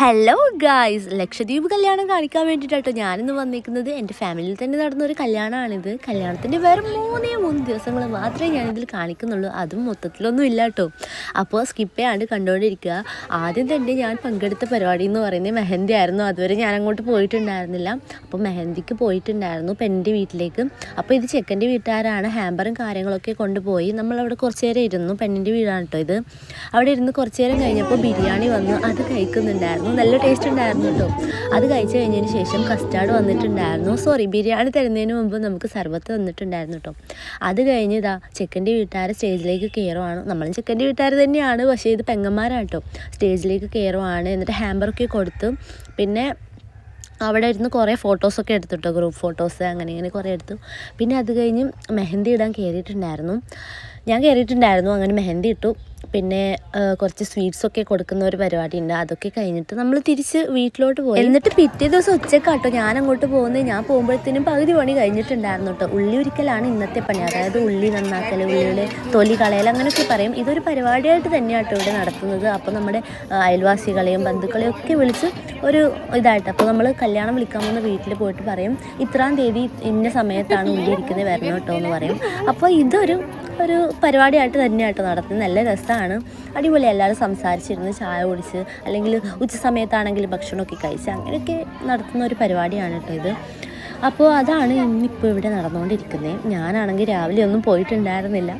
Hello guys Lakshadweep കല്യാണം കാണിക്കാൻ വേണ്ടിയിട്ടോ ഞാനിന്ന് വന്നിരിക്കുന്നത് എന്റെ ഫാമിലിയിൽ തന്നെ നടന്ന ഒരു കല്യാണമാണിത് കല്യാണത്തിന്റെ വേറെ മൂന്നേ മൂന്ന് ദിവസങ്ങൾ മാത്രമേ ഞാനിതിൽ കാണിക്കുന്നുള്ളൂ. അതും മൊത്തത്തിലൊന്നും ഇല്ല കേട്ടോ അപ്പോൾ സ്കിപ്പ് കണ്ടുകൊണ്ടിരിക്കുക. ആദ്യം തന്നെ ഞാൻ പങ്കെടുത്ത പരിപാടി എന്ന് പറയുന്നത് മെഹന്തി ആയിരുന്നു. അതുവരെ ഞാൻ അങ്ങോട്ട് പോയിട്ടുണ്ടായിരുന്നില്ല. അപ്പോൾ മെഹന്തിക്ക് പോയിട്ടുണ്ടായിരുന്നു പെന്റെ വീട്ടിലേക്ക്. അപ്പോൾ ഇത് ചെക്കന്റെ വീട്ടുകാരാണ്. ഹാമ്പറും കാര്യങ്ങളൊക്കെ കൊണ്ടുപോയി. നമ്മളവിടെ കുറച്ച് നേരം ഇരുന്നു. പെണ്ണിന്റെ വീടാണ് കേട്ടോ ഇത്. അവിടെ ഇരുന്ന് കുറച്ച് നേരം കഴിഞ്ഞപ്പോൾ ബിരിയാണി വന്നു. അത് കഴിക്കുന്നുണ്ടായിരുന്നു. നല്ല ടേസ്റ്റ് ഉണ്ടായിരുന്നു കേട്ടോ അത് കഴിച്ചു കഴിഞ്ഞതിന് ശേഷം കസ്റ്റാർഡ് വന്നിട്ടുണ്ടായിരുന്നു. സോറി ബിരിയാണി തരുന്നതിന് മുമ്പ് നമുക്ക് സർബത്ത് വന്നിട്ടുണ്ടായിരുന്നു കേട്ടോ അത് കഴിഞ്ഞ് ഇതാ ചെക്കന്റെ വീട്ടുകാർ സ്റ്റേജിലേക്ക് കയറുവാണ് നമ്മളും ചെക്കന്റെ വീട്ടുകാർ തന്നെയാണ് പക്ഷേ ഇത് പെങ്ങന്മാരാണ് കേട്ടോ സ്റ്റേജിലേക്ക് കയറുവാണ് എന്നിട്ട് ഹാമ്പറൊക്കെ കൊടുത്തു പിന്നെ അവിടെ ഇരുന്ന് കുറേ ഫോട്ടോസൊക്കെ എടുത്തിട്ടോ ഗ്രൂപ്പ് ഫോട്ടോസ് അങ്ങനെ ഇങ്ങനെ കുറേ എടുത്തു. പിന്നെ അത് കഴിഞ്ഞ് മെഹന്തി ഇടാൻ കയറിയിട്ടുണ്ടായിരുന്നു ഞാൻ കയറിയിട്ടുണ്ടായിരുന്നു അങ്ങനെ മെഹന്തി ഇട്ടു. പിന്നെ കുറച്ച് സ്വീറ്റ്സ് ഒക്കെ കൊടുക്കുന്ന ഒരു പരിപാടി ഉണ്ട് അതൊക്കെ കഴിഞ്ഞിട്ട് നമ്മൾ തിരിച്ച് വീട്ടിലോട്ട് പോയി. എന്നിട്ട് പിറ്റേ ദിവസം ഉച്ചക്കാട്ടോ ഞാൻ അങ്ങോട്ട് പോകുന്നത്. ഞാൻ പോകുമ്പോഴത്തേനും പകുതി പണി കഴിഞ്ഞിട്ടുണ്ടായിരുന്നു കേട്ടോ ഉള്ളി ഒരിക്കലാണ് ഇന്നത്തെ പണി. അതായത് ഉള്ളി നന്നാക്കൽ ഉള്ളിയുടെ തൊലി കളയൽ അങ്ങനെയൊക്കെ പറയും. ഇതൊരു പരിപാടിയായിട്ട് തന്നെയാട്ടോ ഇവിടെ നടത്തുന്നത്. അപ്പോൾ നമ്മുടെ അയൽവാസികളെയും ബന്ധുക്കളെയും ഒക്കെ വിളിച്ച് ഒരു ഇതായിട്ട് അപ്പോൾ നമ്മൾ കല്യാണം വിളിക്കാൻ പോകുന്ന വീട്ടിൽ പോയിട്ട് പറയും ഇത്രാം തീയതി ഇന്ന സമയത്താണ് ഉള്ളി ഇരിക്കുന്നത് വരണം കേട്ടോ എന്ന് പറയും. അപ്പോൾ ഇതൊരു ഒരു പരിപാടിയായിട്ട് തന്നെയായിട്ട് നടത്തുന്നത്. നല്ല രസമാണ് അടിപൊളി. എല്ലാവരും സംസാരിച്ചിരുന്ന് ചായ കുടിച്ച് അല്ലെങ്കിൽ ഉച്ച സമയത്താണെങ്കിൽ ഭക്ഷണമൊക്കെ കഴിച്ച് അങ്ങനെയൊക്കെ നടത്തുന്ന ഒരു പരിപാടിയാണ് കേട്ടോ ഇത്. അപ്പോൾ അതാണ് ഇന്നിപ്പോൾ ഇവിടെ നടന്നുകൊണ്ടിരിക്കുന്നത്. ഞാനാണെങ്കിൽ രാവിലെ ഒന്നും പോയിട്ടുണ്ടായിരുന്നില്ല.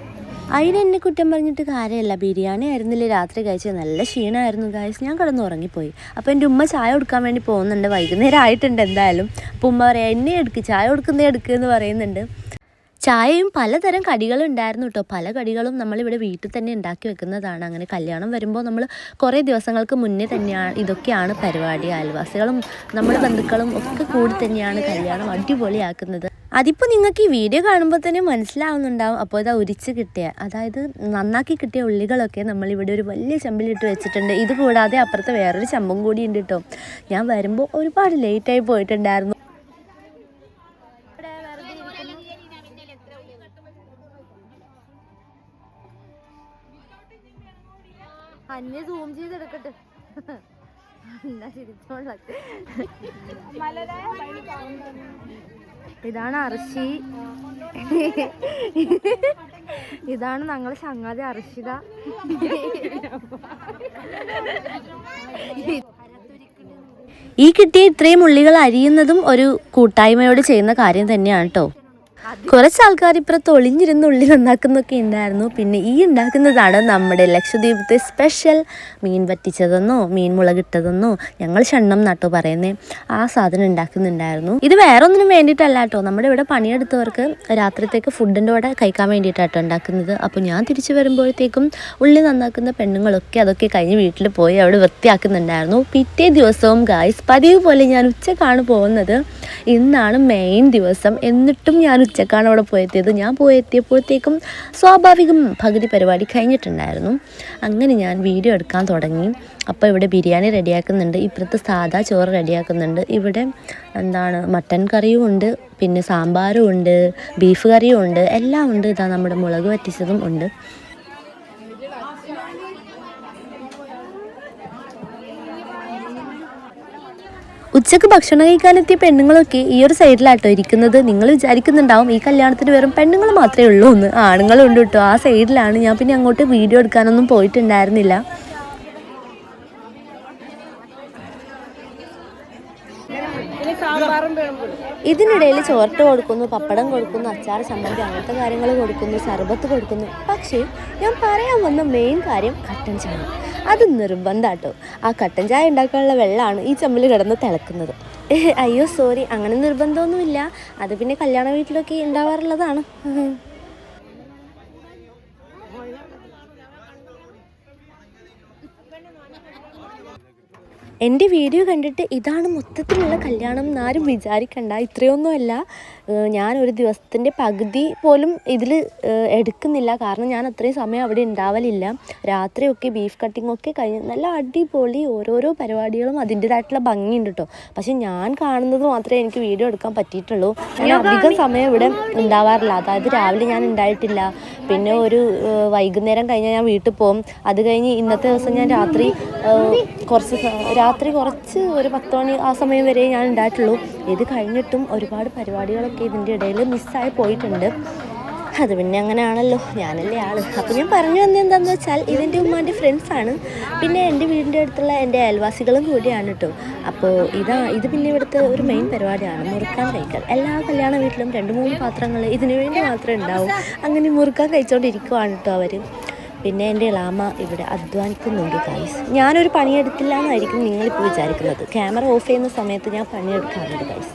അതിന് എന്നെ കുറ്റം പറഞ്ഞിട്ട് കാര്യമല്ല. ബിരിയാണി ആയിരുന്നില്ല രാത്രി കഴിച്ചത്. നല്ല ക്ഷീണമായിരുന്നു ഗായ്സ് ഞാൻ കിടന്ന് ഉറങ്ങിപ്പോയി. അപ്പോൾ എന്റെ ഉമ്മ ചായ കൊടുക്കാൻ വേണ്ടി പോകുന്നുണ്ട്. വൈകുന്നേരം ആയിട്ടുണ്ട് എന്തായാലും. അപ്പോൾ ഉമ്മ പറയാം എന്നെ എടുക്ക്. ചായ കൊടുക്കുന്നേ എടുക്കുക എന്ന് പറയുന്നുണ്ട്. ചായയും പലതരം കടികളും ഉണ്ടായിരുന്നു കേട്ടോ പല കടികളും നമ്മളിവിടെ വീട്ടിൽ തന്നെ ഉണ്ടാക്കി വെക്കുന്നതാണ്. അങ്ങനെ കല്യാണം വരുമ്പോൾ നമ്മൾ കുറേ ദിവസങ്ങൾക്ക് മുന്നേ തന്നെയാണ് ഇതൊക്കെയാണ് പരിപാടി. അയൽവാസികളും നമ്മുടെ ബന്ധുക്കളും ഒക്കെ കൂടി തന്നെയാണ് കല്യാണം അടിപൊളിയാക്കുന്നത്. അതിപ്പോൾ നിങ്ങൾക്ക് ഈ വീഡിയോ കാണുമ്പോൾ തന്നെ മനസ്സിലാവുന്നുണ്ടാവും. അപ്പോൾ ഇതാ ഉരിച്ച് കിട്ടിയ അതായത് നന്നാക്കി കിട്ടിയ ഉള്ളികളൊക്കെ നമ്മളിവിടെ ഒരു വലിയ ചമ്പിലിട്ട് വെച്ചിട്ടുണ്ട്. ഇത് കൂടാതെ അപ്പുറത്ത് വേറൊരു ചെമ്പും കൂടി ഉണ്ട് കേട്ടോ ഞാൻ വരുമ്പോൾ ഒരുപാട് ലേറ്റായി പോയിട്ടുണ്ടായിരുന്നു. അന്നെ സൂം ചെയ്തെടുക്കട്ടെ. ഇതാണ് അർഷി. ഇതാണ് ഞങ്ങൾ ചങ്ങാതി അർഷിത. ഈ കിട്ടിയ ഇത്രയും ഉള്ളികൾ അരിയുന്നതും ഒരു കൂട്ടായ്മയോട് ചെയ്യുന്ന കാര്യം തന്നെയാണ് കേട്ടോ കുറച്ച് ആൾക്കാർ ഇപ്പുറത്ത് ഒളിഞ്ഞിരുന്ന് ഉള്ളി നന്നാക്കുന്നൊക്കെ ഉണ്ടായിരുന്നു. പിന്നെ ഈ ഉണ്ടാക്കുന്നതാണ് നമ്മുടെ ലക്ഷദ്വീപത്തെ സ്പെഷ്യൽ മീൻ വറ്റിച്ചതെന്നോ മീൻ മുളകിട്ടതെന്നോ ഞങ്ങൾ ഷണ്ണം നട്ടോ പറയുന്നേ. ആ സാധനം ഉണ്ടാക്കുന്നുണ്ടായിരുന്നു. ഇത് വേറെ ഒന്നിനും വേണ്ടിയിട്ടല്ല കേട്ടോ. നമ്മുടെ ഇവിടെ പണിയെടുത്തവർക്ക് രാത്രിത്തേക്ക് ഫുഡിന്റെ കൂടെ കഴിക്കാൻ വേണ്ടിയിട്ടാട്ടോ ഉണ്ടാക്കുന്നത്. അപ്പോൾ ഞാൻ തിരിച്ചു വരുമ്പോഴത്തേക്കും ഉള്ളി നന്നാക്കുന്ന പെണ്ണുങ്ങളൊക്കെ അതൊക്കെ കഴിഞ്ഞ് വീട്ടിൽ പോയി അവിടെ വൃത്തിയാക്കുന്നുണ്ടായിരുന്നു. പിറ്റേ ദിവസവും ഗായ്സ് പതിവ് പോലെ ഞാൻ ഉച്ചക്കാണ് പോകുന്നത്. ഇന്നാണ് മെയിൻ ദിവസം. എന്നിട്ടും ഞാൻ ഉച്ചക്കാണ് അവിടെ പോയെത്തിയത്. ഞാൻ പോയെത്തിയപ്പോഴത്തേക്കും സ്വാഭാവികം പകുതി പരിപാടി കഴിഞ്ഞിട്ടുണ്ടായിരുന്നു. അങ്ങനെ ഞാൻ വീഡിയോ എടുക്കാൻ തുടങ്ങി. അപ്പോൾ ഇവിടെ ബിരിയാണി റെഡിയാക്കുന്നുണ്ട്. ഇപ്പുറത്ത് സാദാ ചോറ് റെഡിയാക്കുന്നുണ്ട്. ഇവിടെ എന്താണ് മട്ടൻ കറിയും ഉണ്ട് പിന്നെ സാമ്പാറും ഉണ്ട് ബീഫ് കറിയും ഉണ്ട് എല്ലാം ഉണ്ട്. ഇതാ നമ്മുടെ മുളക് വറ്റിച്ചതും ഉണ്ട്. ഉച്ചയ്ക്ക് ഭക്ഷണം കഴിക്കാനെത്തിയ പെണ്ണുങ്ങളൊക്കെ ഈ ഒരു സൈഡിലാട്ടോ ഇരിക്കുന്നത്. നിങ്ങൾ വിചാരിക്കുന്നുണ്ടാവും ഈ കല്യാണത്തിന് വെറും പെണ്ണുങ്ങൾ മാത്രമേ ഉള്ളൂ എന്ന്. ആണുങ്ങളും ഉണ്ട് കേട്ടോ. ആ സൈഡിലാണ്. ഞാൻ പിന്നെ അങ്ങോട്ട് വീഡിയോ എടുക്കാനൊന്നും പോയിട്ടുണ്ടായിരുന്നില്ല. ഇതിനിടയിൽ ചോർട്ട് കൊടുക്കുന്നു പപ്പടം കൊടുക്കുന്നു അച്ചാർ ചമ്മന്തി അങ്ങനത്തെ കാര്യങ്ങൾ കൊടുക്കുന്നു സർബത്ത് കൊടുക്കുന്നു. പക്ഷേ ഞാൻ പറയാൻ വന്ന മെയിൻ കാര്യം കട്ടൻ ചായ. അത് നിർബന്ധാട്ടോ. ആ കട്ടൻ ചായ ഉണ്ടാക്കാനുള്ള വെള്ളമാണ് ഈ ചമ്മിൽ കിടന്ന് തിളക്കുന്നത്. അയ്യോ സോറി അങ്ങനെ നിർബന്ധമൊന്നുമില്ല. അത് പിന്നെ കല്യാണ വീട്ടിലൊക്കെ ഉണ്ടാവാറുള്ളതാണ്. എന്റെ വീഡിയോ കണ്ടിട്ട് ഇതാണ് മൊത്തത്തിലുള്ള കല്യാണം എന്നാരും വിചാരിക്കണ്ട. ഇത്രയൊന്നുമല്ല. ഞാനൊരു ഞാൻ ഒരു ദിവസത്തിന്റെ പകുതി പോലും ഇതിൽ എടുക്കുന്നില്ല. കാരണം ഞാൻ അത്രയും സമയം അവിടെ ഉണ്ടാവലില്ല. രാത്രിയൊക്കെ ബീഫ് കട്ടിംഗ് ഒക്കെ കഴിഞ്ഞ് നല്ല അടിപൊളി ഓരോരോ പരിപാടികളും അതിന്റേതായിട്ടുള്ള ഭംഗിയുണ്ട് കേട്ടോ പക്ഷെ ഞാൻ കാണുന്നത് മാത്രമേ എനിക്ക് വീഡിയോ എടുക്കാൻ പറ്റിയിട്ടുള്ളൂ. ഞാൻ അധികം സമയം ഇവിടെ ഉണ്ടാവാറില്ല. അതായത് രാവിലെ ഞാൻ ഉണ്ടായിട്ടില്ല. പിന്നെ ഒരു വൈകുന്നേരം കഴിഞ്ഞാൽ ഞാൻ വീട്ടിൽ പോകും. അത് കഴിഞ്ഞ് ഇന്നത്തെ ദിവസം ഞാൻ രാത്രി കുറച്ച് രാത്രി കുറച്ച് ഒരു പത്ത് മണി ആ സമയം വരെ ഞാൻ ഉണ്ടായിട്ടുള്ളൂ. ഇത് കഴിഞ്ഞിട്ടും ഒരുപാട് പരിപാടികളൊക്കെ ഇതിന്റെ ഇടയിൽ മിസ്സായി പോയിട്ടുണ്ട്. അത് പിന്നെ അങ്ങനെയാണല്ലോ. ഞാനല്ലേ ആൾ. അപ്പോൾ ഞാൻ പറഞ്ഞു വന്നത് എന്താണെന്ന് വെച്ചാൽ ഇതിന്റെ ഉമ്മാന്റെ ഫ്രണ്ട്സാണ്. പിന്നെ എന്റെ വീടിന്റെ അടുത്തുള്ള എന്റെ അയൽവാസികളും കൂടിയാണ് കേട്ടോ അപ്പോൾ ഇതാ ഇത് പിന്നെ ഇവിടുത്തെ ഒരു മെയിൻ പരിപാടിയാണ്. മുറുക്കാൻ കഴിക്കൽ. എല്ലാ കല്യാണ വീട്ടിലും രണ്ട് മൂന്ന് പാത്രങ്ങൾ ഇതിനു വേണ്ടി മാത്രമേ ഉണ്ടാവും. അങ്ങനെ മുറുക്കാൻ കഴിച്ചുകൊണ്ടിരിക്കുവാണ് കേട്ടോ അവർ പിന്നെ എന്റെ ഇളാമ ഇവിടെ അധ്വാനിക്കുന്നുണ്ട് ഗൈസ് ഞാനൊരു പണിയെടുത്തില്ല എന്നായിരിക്കും നിങ്ങളിപ്പോൾ വിചാരിക്കുന്നത്. ക്യാമറ ഓഫ് ചെയ്യുന്ന സമയത്ത് ഞാൻ പണിയെടുക്കാറുണ്ട് ഗൈസ്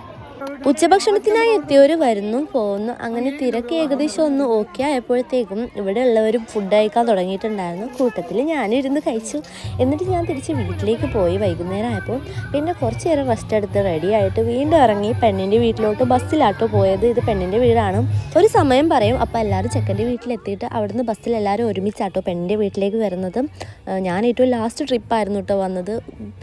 ഉച്ചഭക്ഷണത്തിനായി എത്തിയവർ വരുന്നു പോകുന്നു അങ്ങനെ തിരക്ക് ഏകദേശം ഒന്ന് ഓക്കെ ആയപ്പോഴത്തേക്കും ഇവിടെ ഉള്ളവർ ഫുഡ് കഴിക്കാൻ തുടങ്ങിയിട്ടുണ്ടായിരുന്നു. കൂട്ടത്തിൽ ഞാനിരുന്ന് കഴിച്ചു. എന്നിട്ട് ഞാൻ തിരിച്ച് വീട്ടിലേക്ക് പോയി വൈകുന്നേരം ആയപ്പോൾ പിന്നെ കുറച്ച് നേരം റെസ്റ്റ് എടുത്ത് റെഡി ആയിട്ട് വീണ്ടും ഇറങ്ങി പെണ്ണിന്റെ വീട്ടിലോട്ട് ബസ്സിലാട്ടോ പോയത്. ഇത് പെണ്ണിന്റെ വീടാണ്. ഒരു സമയം പറയും അപ്പോൾ എല്ലാവരും ചെക്കന്റെ വീട്ടിലെത്തിയിട്ട് അവിടുന്ന് ബസ്സിൽ എല്ലാവരും ഒരുമിച്ചാട്ടോ പെണ്ണിന്റെ വീട്ടിലേക്ക് വരുന്നത്. ഞാൻ ഏറ്റവും ലാസ്റ്റ് ട്രിപ്പായിരുന്നു കേട്ടോ വന്നത്.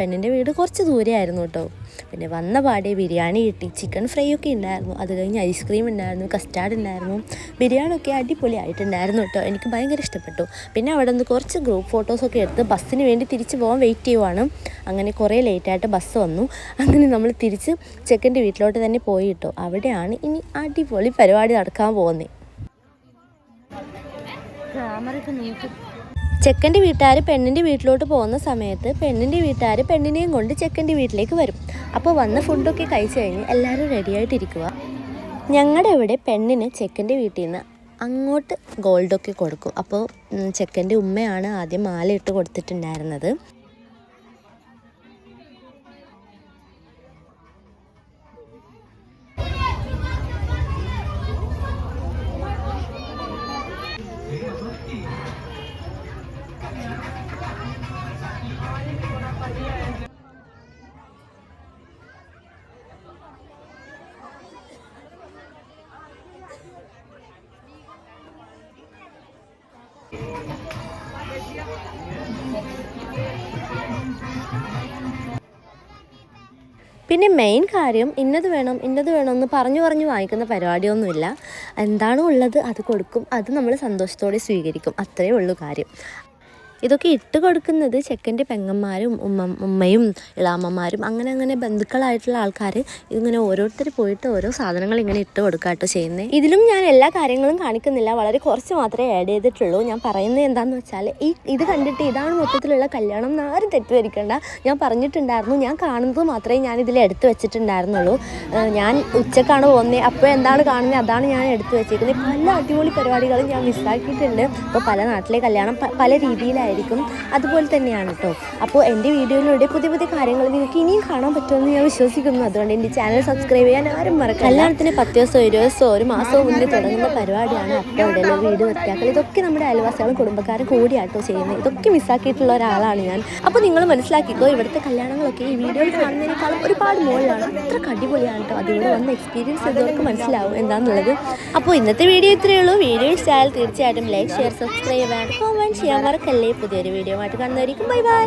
പെണ്ണിന്റെ വീട് കുറച്ച് ദൂരെയായിരുന്നു കേട്ടോ പിന്നെ വന്ന പാടെ ബിരിയാണി കിട്ടി. ചിക്കൻ ഫ്രൈ ഒക്കെ ഉണ്ടായിരുന്നു. അത് കഴിഞ്ഞ് ഐസ്ക്രീം ഉണ്ടായിരുന്നു കസ്റ്റാർഡ് ഉണ്ടായിരുന്നു. ബിരിയാണി ഒക്കെ അടിപൊളിയായിട്ടുണ്ടായിരുന്നു കേട്ടോ. എനിക്ക് ഭയങ്കര ഇഷ്ടപ്പെട്ടു. പിന്നെ അവിടെ നിന്ന് കുറച്ച് ഗ്രൂപ്പ് ഫോട്ടോസൊക്കെ എടുത്ത് ബസ്സിന് വേണ്ടി തിരിച്ച് പോകാൻ വെയിറ്റ് ചെയ്യുവാണ്. അങ്ങനെ കുറേ ലേറ്റായിട്ട് ബസ് വന്നു. അങ്ങനെ നമ്മൾ തിരിച്ച് ചെക്കന്റെ വീട്ടിലോട്ട് തന്നെ പോയി കേട്ടോ. അവിടെയാണ് ഇനി അടിപൊളി പരിപാടി നടക്കാൻ പോകുന്നത് ചെക്കന്റെ വീട്ടുകാർ പെണ്ണിന്റെ വീട്ടിലോട്ട് പോകുന്ന സമയത്ത് പെണ്ണിന്റെ വീട്ടുകാർ പെണ്ണിനെയും കൊണ്ട് ചെക്കന്റെ വീട്ടിലേക്ക് വരും. അപ്പോൾ വന്ന് ഫുഡൊക്കെ കഴിച്ച് കഴിഞ്ഞ് എല്ലാവരും റെഡിയായിട്ടിരിക്കുക ഞങ്ങളുടെ ഇവിടെ പെണ്ണിന് ചെക്കന്റെ വീട്ടിൽ നിന്ന് അങ്ങോട്ട് ഗോൾഡൊക്കെ കൊടുക്കും. അപ്പോൾ ചെക്കന്റെ ഉമ്മയാണ് ആദ്യം മാല ഇട്ട് കൊടുത്തിട്ടുണ്ടായിരുന്നത്. പിന്നെ മെയിൻ കാര്യം ഇന്നത് വേണം ഇന്നത് വേണം എന്ന് പറഞ്ഞു പറഞ്ഞു വാങ്ങിക്കുന്ന പരിപാടിയൊന്നുമില്ല. എന്താണോ ഉള്ളത് അത് കൊടുക്കും അത് നമ്മൾ സന്തോഷത്തോടെ സ്വീകരിക്കും. അത്രയേ ഉള്ളൂ കാര്യം. ഇതൊക്കെ ഇട്ട് കൊടുക്കുന്നത് ചെക്കന്റെ പെങ്ങന്മാരും ഉമ്മ ഉമ്മയും ഇളാമ്മമാരും അങ്ങനെ അങ്ങനെ ബന്ധുക്കളായിട്ടുള്ള ആൾക്കാർ ഇങ്ങനെ ഓരോരുത്തർ പോയിട്ട് ഓരോ സാധനങ്ങൾ ഇങ്ങനെ ഇട്ട് കൊടുക്കാട്ടോ ചെയ്യുന്നത് ഇതിലും ഞാൻ എല്ലാ കാര്യങ്ങളും കാണിക്കുന്നില്ല. വളരെ കുറച്ച് മാത്രമേ ആഡ് ചെയ്തിട്ടുള്ളൂ. ഞാൻ പറയുന്നത് എന്താണെന്ന് വെച്ചാൽ ഈ ഇത് കണ്ടിട്ട് ഇതാണ് മൊത്തത്തിലുള്ള കല്യാണം എന്ന് ആരും തെറ്റിദ്ധരിക്കേണ്ട. ഞാൻ പറഞ്ഞിട്ടുണ്ടായിരുന്നു. ഞാൻ കാണുന്നത് മാത്രമേ ഞാൻ ഇതിൽ എടുത്തു വെച്ചിട്ടുണ്ടായിരുന്നുള്ളൂ. ഞാൻ ഉച്ചക്കാണ് പോകുന്നത് അപ്പോൾ എന്താണ് കാണുന്നത് അതാണ് ഞാൻ എടുത്തു വെച്ചിരിക്കുന്നത് പല അടിപൊളി പരിപാടികളും ഞാൻ മിസ്സാക്കിയിട്ടുണ്ട് അപ്പോൾ പല നാട്ടിലെ കല്യാണം പല പല രീതിയിലായിരിക്കും അതുപോലെ തന്നെയാണ് കേട്ടോ അപ്പോൾ എന്റെ വീഡിയോയിലൂടെ പുതിയ പുതിയ കാര്യങ്ങൾ നിങ്ങൾക്ക് ഇനിയും കാണാൻ പറ്റുമെന്ന് ഞാൻ വിശ്വസിക്കുന്നു. അതുകൊണ്ട് എന്റെ ചാനൽ സബ്സ്ക്രൈബ് ചെയ്യാൻ ആരും മറക്കാം കല്യാണത്തിന് പത്ത് ദിവസം ഒരു ദിവസം ഒരു മാസം മുന്നേ തുടങ്ങുന്ന പരിപാടിയാണ് അപ്പോൾ ഉടലെ വീട് വൃത്തിയാക്കൽ. ഇതൊക്കെ നമ്മുടെ അയൽവാസികളും കുടുംബക്കാരും കൂടിയാട്ടോ ചെയ്യുന്നത്. ഇതൊക്കെ മിസ്സാക്കിയിട്ടുള്ള ഒരാളാണ് ഞാൻ. അപ്പോൾ നിങ്ങൾ മനസ്സിലാക്കിക്കോ ഇവിടുത്തെ കല്യാണങ്ങളൊക്കെ ഈ വീഡിയോയിൽ കാണുന്നതിനേക്കാളും ഒരുപാട് മുകളിലാണ് അത്ര അടിപൊളിയാണ് കേട്ടോ അതിലൂടെ വന്ന എക്സ്പീരിയൻസ് ഇതൊക്കെ മനസ്സിലാവും എന്താണെന്നുള്ളത് അപ്പോൾ ഇന്നത്തെ വീഡിയോ ഇത്രയേ ഉള്ളൂ. വീഡിയോ ഇഷ്ടമായാൽ തീർച്ചയായിട്ടും like share subscribe and comment ചെയ്യാൻ മറക്കല്ലേ. പുതിയൊരു വീഡിയോ ആയിട്ട് കാണുന്നതായിരിക്കും ബൈ ബൈ